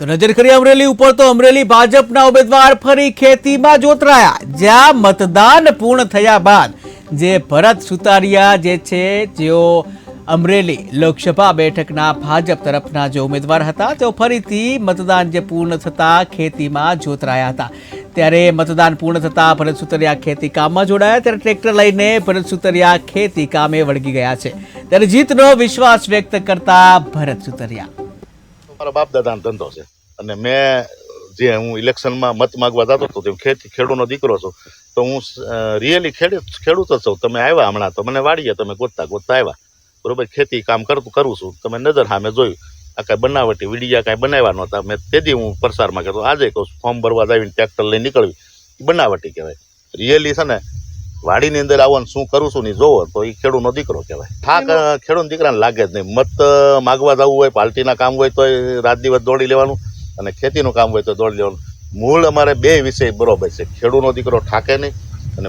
તો નજર કરી અમરેલી ઉપર તો અમરેલી ભાજપના ઉમેદવાર ફરી ખેતીમાં જોતરાયા, જ્યાં મતદાન પૂર્ણ થયા બાદ જે ભરત સુતારિયા જે છે, જેઓ અમરેલી લોકસભા બેઠકના ભાજપ તરફના જે ઉમેદવાર હતા, તેઓ ફરીથી મતદાન જે પૂર્ણ થતા ખેતીમાં જોતરાયા હતા. ત્યારે મતદાન પૂર્ણ થતા ભરત સુતરિયા ખેતી કામમાં જોડાયા, ત્યારે ટ્રેક્ટર લઈને ભરત સુતરિયા ખેતી કામે વળગી ગયા છે. ત્યારે જીતનો વિશ્વાસ વ્યક્ત કરતા ભરત સુતરિયા. મારા બાપ દાદાનો ધંધો છે. અને મેં જે હું ઇલેક્શનમાં મત માગવા જતો હતો હું ખેતી, ખેડૂતનો દીકરો છું, તો હું રિયલી ખેડૂત ખેડૂત જ છું. તમે આવ્યા હમણાં તો, મને વાડીએ તમે ગોતતા ગોતતા આવ્યા. બરોબર? ખેતી કામ કરતું કરું છું. તમે નજર સામે જોયું. આ કાંઈ બનાવટી વિડીયા કાંઈ બનાવ્યા નહોતા. મેં તેથી હું પ્રસારમાં કહેતો, આજે કહું ફોર્મ ભરવા આવીને ટ્રેક્ટર લઈને નીકળવી. બનાવટી કહેવાય. રિયલી છે ને વાડીની અંદર આવવાનું શું કરું છું ને જોવો તો એ ખેડૂતનો દીકરો કહેવાય. થાક ખેડૂત દીકરાને લાગે જ નહીં. મત માગવા જવું હોય પાર્ટીના કામ હોય તો રાત દિવસ દોડી લેવાનું અને ખેતીનું કામ હોય તો દોડી લેવાનું. મૂળ અમારે બે વિષય બરોબર છે. ખેડૂતનો દીકરો ઠાકે નહીં અને